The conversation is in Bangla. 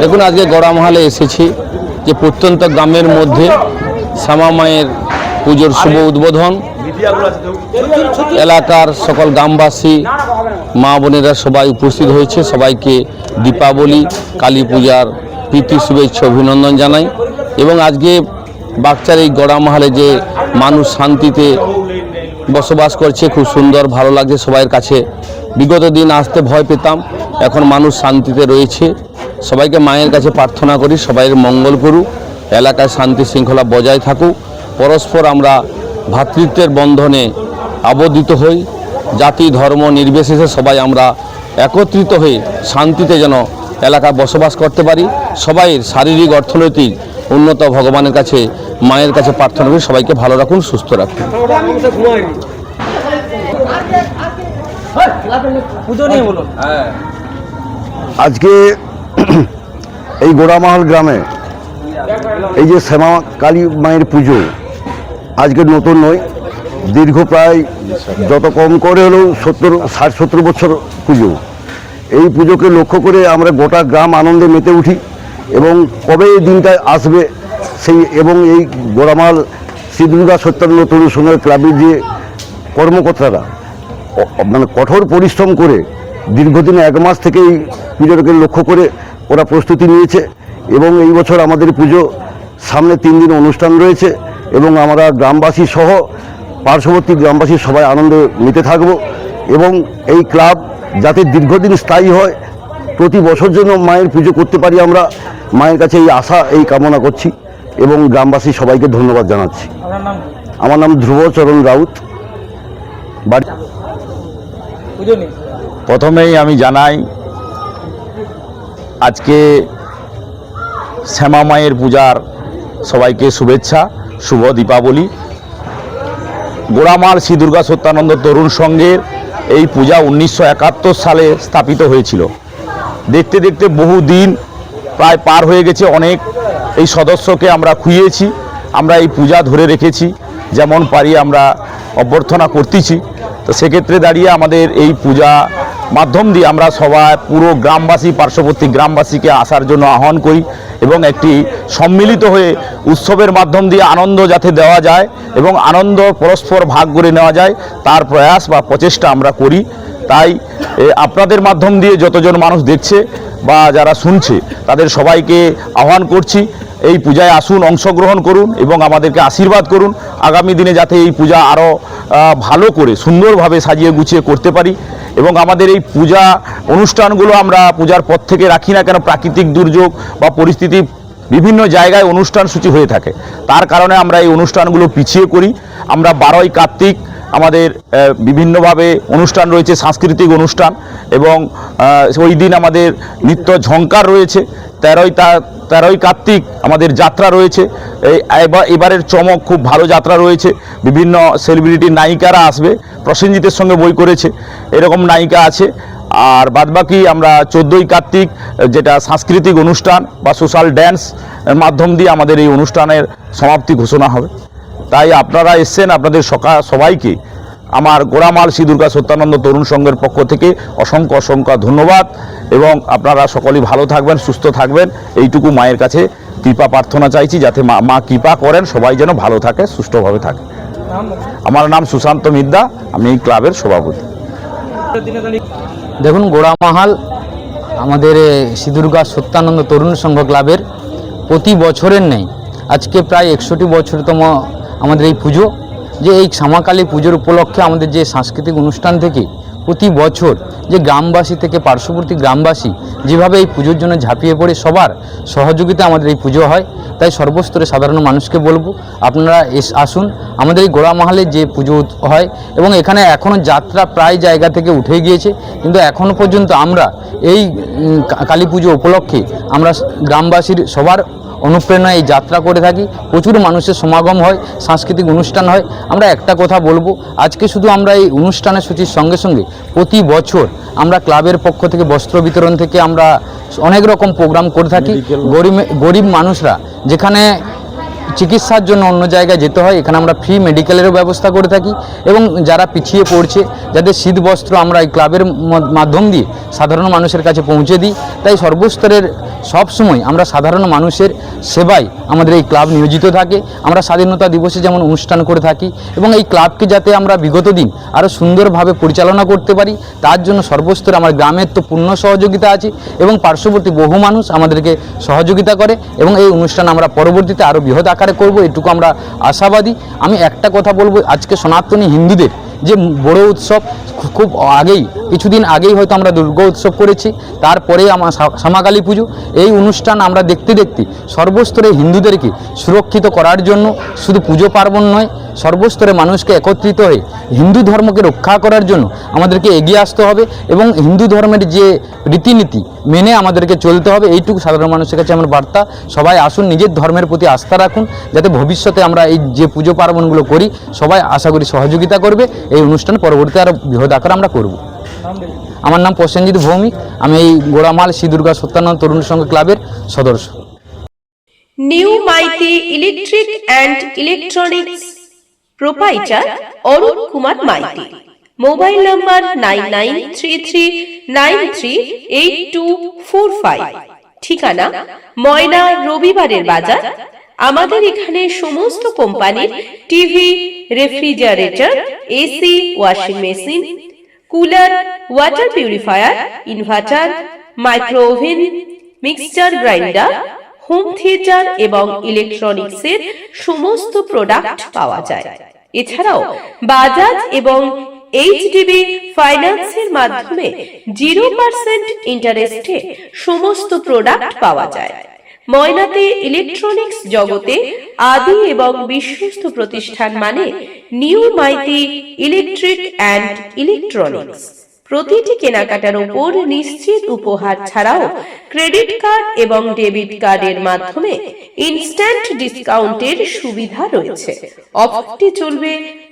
দেখুন, আজকে গড়ামহালে এসেছি যে প্রত্যন্ত গ্রামের মধ্যে শ্যামা মায়ের পুজোর শুভ উদ্বোধন। এলাকার সকল গ্রামবাসী, মা বোনেরা সবাই উপস্থিত হয়েছে। সবাইকে দীপাবলি, কালী পূজার প্রীতি, শুভেচ্ছা, অভিনন্দন জানাই। এবং আজকে বাগচার এই গড়ামহালে যে মানুষ শান্তিতে বসবাস করছে, খুব সুন্দর, ভালো লাগছে সবাইয়ের কাছে। বিগত দিন আসতে ভয় পেতাম, এখন মানুষ শান্তিতে রয়েছে। সবাইকে মায়ের কাছে প্রার্থনা করি, সবাইয়ের মঙ্গল করুক, এলাকায় শান্তি শৃঙ্খলা বজায় থাকুক। পরস্পর আমরা ভ্রাতৃত্বের বন্ধনে আবদ্ধিত হই, জাতি, ধর্ম, নির্বিশেষে সবাই আমরা একত্রিত হয়ে শান্তিতে যেন এলাকায় বসবাস করতে পারি। সবাইয়ের শারীরিক, অর্থনৈতিক উন্নত ভগবানের কাছে, মায়ের কাছে প্রার্থনা করি, সবাইকে ভালো রাখুন, সুস্থ রাখুন। আজকে এই গোড়ামাহল গ্রামে এই যে শ্যামা কালী মায়ের পুজো, আজকে নতুন নয়, দীর্ঘ প্রায় যত কম করে হলেও সত্তর, ষাট, সত্তর বছর পুজো। এই পুজোকে লক্ষ্য করে আমরা গোটা গ্রাম আনন্দে মেতে উঠি। এবং কবে এই দিনটা আসবে সেই এবং এই গোড়ামাল দুর্গা সত্যান্ন তরুণ সংঘের ক্লাবের যে কর্মকর্তারা মানে কঠোর পরিশ্রম করে দীর্ঘদিন এক মাস থেকে এই পুজোটাকে লক্ষ্য করে ওরা প্রস্তুতি নিয়েছে এবং এই বছর আমাদের পুজো সামনে তিন দিন অনুষ্ঠান রয়েছে এবং আমরা গ্রামবাসী সহ পার্শ্ববর্তী গ্রামবাসী সবাই আনন্দ নিতে থাকব এবং এই ক্লাব যাতে দীর্ঘদিন স্থায়ী হয় প্রতি বছর জন্য মায়ের পুজো করতে পারি আমরা। মায়ের কাছে এই আশা এই কামনা করছি এবং গ্রামবাসী সবাইকে ধন্যবাদ জানাচ্ছি। আমার নাম ধ্রুবচরণ রাউত। বাড়ি প্রথমেই আমি জানাই আজকে শ্যামা মায়ের পূজার সবাইকে শুভেচ্ছা শুভ দীপাবলি। গোড়ামাল শ্রী দুর্গা সত্যানন্দ তরুণ সংঘের এই পূজা উনিশশো একাত্তর সালে স্থাপিত হয়েছিল। দেখতে দেখতে বহু দিন প্রায় পার হয়ে গেছে, অনেক এই সদস্যকে আমরা খুইয়েছি, আমরা এই পূজা ধরে রেখেছি, যেমন পারি আমরা অভ্যর্থনা করতেছি। তো সেক্ষেত্রে দাঁড়িয়ে আমাদের এই পূজা মাধ্যম দিয়ে আমরা সবাই পুরো গ্রামবাসী, পার্শ্ববর্তী গ্রামবাসীকে আসার জন্য আহ্বান করি এবং একটি সম্মিলিত হয়ে উৎসবের মাধ্যম দিয়ে আনন্দ যাতে দেওয়া যায় এবং আনন্দ পরস্পর ভাগ করে নেওয়া যায়, তার প্রয়াস বা প্রচেষ্টা আমরা করি। তাই আপনাদের মাধ্যম দিয়ে যতজন মানুষ দেখছে বা যারা শুনছে, তাদের সবাইকে আহ্বান করছি, এই পূজায় আসুন, অংশগ্রহণ করুন এবং আমাদেরকে আশীর্বাদ করুন। আগামী দিনে যাতে এই পূজা আরও ভালো করে, সুন্দরভাবে সাজিয়ে গুছিয়ে করতে পারি এবং আমাদের এই পূজা অনুষ্ঠানগুলো আমরা পূজার পর থেকে রাখি না কেন, প্রাকৃতিক দুর্যোগ বা পরিস্থিতি বিভিন্ন জায়গায় অনুষ্ঠান সূচি হয়ে থাকে। তার কারণে আমরা এই অনুষ্ঠানগুলো পিছিয়ে করি। আমরা বারোই কার্তিক আমাদের বিভিন্নভাবে অনুষ্ঠান রয়েছে, সাংস্কৃতিক অনুষ্ঠান, এবং ওই দিন আমাদের নৃত্য ঝঙ্কার রয়েছে, তেরোই তেরোই কার্তিক আমাদের যাত্রা রয়েছে এবারের চমক খুব ভালো যাত্রা রয়েছে, বিভিন্ন সেলিব্রিটি নায়িকারা আসবে, প্রসেনজিতের সঙ্গে বই করেছে, এরকম নায়িকা আছে, আর বাদবাকি আমরা চোদ্দোই কার্তিক, যেটা সাংস্কৃতিক অনুষ্ঠান বা সোশ্যাল ড্যান্স মাধ্যম দিয়ে আমাদের এই অনুষ্ঠানের সমাপ্তি ঘোষণা হবে। তাই আপনারা এসছেন আপনাদের সকা সবাইকে আমার গোড়ামাল শ্রী দুর্গা সত্যানন্দ তরুণ সংঘের পক্ষ থেকে অসংখ্য অসংখ্য ধন্যবাদ এবং আপনারা সকলেই ভালো থাকবেন সুস্থ থাকবেন। এইটুকু মায়ের কাছে কৃপা প্রার্থনা চাইছি যাতে মা মা কৃপা করেন সবাই যেন ভালো থাকে সুস্থভাবে থাকে। আমার নাম সুশান্ত মিদ্দা আমি এই ক্লাবের সভাপতি। দেখুন গোড়ামাহাল আমাদের এ, শ্রী দুর্গা সত্যানন্দ তরুণ সংঘ ক্লাবের প্রতি বছরের নেই আজকে প্রায় একষট্টি বছরতম আমাদের এই পুজো, যে এই শ্যামাকালী পুজোর উপলক্ষে আমাদের যে সাংস্কৃতিক অনুষ্ঠান থেকে প্রতি বছর যে গ্রামবাসী থেকে পার্শ্ববর্তী গ্রামবাসী যেভাবে এই পুজোর জন্য ঝাঁপিয়ে পড়ে, সবার সহযোগিতা আমাদের এই পুজো হয়। তাই সর্বস্তরে সাধারণ মানুষকে বলব, আপনারা এস, আসুন। আমাদের এই গোড়ামাহালে যে পুজো হয় এবং এখানে এখনও যাত্রা প্রায় জায়গা থেকে উঠে গিয়েছে। কিন্তু এখনও পর্যন্ত আমরা এই কালী পুজো উপলক্ষে আমরা গ্রামবাসীর সবার অনুপ্রেরণায় এই যাত্রা করে থাকি। প্রচুর মানুষের সমাগম হয় সাংস্কৃতিক অনুষ্ঠান হয়। আমরা একটা কথা বলব আজকে শুধু আমরা এই অনুষ্ঠানের সূচির সঙ্গে সঙ্গে প্রতি বছর আমরা ক্লাবের পক্ষ থেকে বস্ত্র বিতরণ থেকে আমরা অনেক রকম প্রোগ্রাম করে থাকি। গরিব গরিব মানুষরা যেখানে চিকিৎসার জন্য অন্য জায়গায় যেতে হয়, এখানে আমরা ফ্রি মেডিকেলেরও ব্যবস্থা করে থাকি। এবং যারা পিছিয়ে পড়ছে, যাদের শীত বস্ত্র আমরা এই ক্লাবের মাধ্যম দিয়ে সাধারণ মানুষের কাছে পৌঁছে দিই, তাই সর্বস্তরের সবসময় আমরা সাধারণ মানুষের সেবায় আমাদের এই ক্লাব নিয়োজিত থাকে। আমরা স্বাধীনতা দিবসে যেমন অনুষ্ঠান করে থাকি, এবং এই ক্লাবকে যাতে আমরা বিগত দিন আরও সুন্দরভাবে পরিচালনা করতে পারি, তার জন্য সর্বস্তরে আমার গ্রামের তো পূর্ণ সহযোগিতা আছে, এবং পার্শ্ববর্তী বহু মানুষ আমাদেরকে সহযোগিতা করে, এবং এই অনুষ্ঠান আমরা পরবর্তীতে আরও বৃহৎ আকারে করব, এটুকু আমরা আশাবাদী। আমি একটা কথা বলব, আজকে সনাতনী হিন্দুদের যে বড় উৎসব, খুব আগেই, কিছুদিন আগেই হয়তো আমরা দুর্গা উৎসব করেছি তারপরে আমার শ্যামাকালী পুজো। এই অনুষ্ঠান আমরা দেখতে দেখতে সর্বস্তরে হিন্দুদেরকে সুরক্ষিত করার জন্য শুধু পুজো পার্বণ নয় সর্বস্তরে মানুষকে একত্রিত হয়ে হিন্দু ধর্মকে রক্ষা করার জন্য আমাদেরকে এগিয়ে আসতে হবে এবং হিন্দু ধর্মের যে রীতিনীতি মেনে আমাদেরকে চলতে হবে, এইটুকু সাধারণ মানুষের কাছে আমার বার্তা। সবাই আসুন, নিজের ধর্মের প্রতি আস্থা রাখুন, যাতে ভবিষ্যতে আমরা এই যে পুজো পার্বণগুলো করি, সবাই আশা করি সহযোগিতা করবে। এই অনুষ্ঠান পরবর্তী আরও বৃহৎ আকারে আমরা করব। আমার নাম প্রসেনজিৎ ভৌমিক, আমি এই গোড়ামাল শ্রী দুর্গা সত্যানন্দ তরুণ সংঘ ক্লাবের সদস্য। New Maiti electric and electronics proprietor Arun Kumar Maiti. Mobile number nine nine three three nine three eight two four five. ঠিকানা ময়না রবিবারের বাজার। আমাদের এখানে সমস্ত কোম্পানির TV, refrigerator, AC, washing machine, cooler, water purifier, inverter micro oven mixture grinder, home theatre এবং ইলেকট্রনিক্সের সমস্ত প্রোডাক্ট পাওয়া যায়। এছাড়াও বাজাজ এবং এইচডিবি ফাইন্যান্সের মাধ্যমে জিরো পার্সেন্ট ইন্টারেস্টে সমস্ত প্রোডাক্ট পাওয়া যায়। ময়নাতে ইলেকট্রনিক্স জগতে আদি এবং বিশ্বস্ত প্রতিষ্ঠান মানে new Maiti electric and electronics প্রতিটি কেনাকাটার উপর নিশ্চিত উপহার ছাড়াও ক্রেডিট কার্ড এবং ডেবিট কার্ডের মাধ্যমে ইনস্ট্যান্ট ডিসকাউন্টের সুবিধা রয়েছে। অফারটি চলবে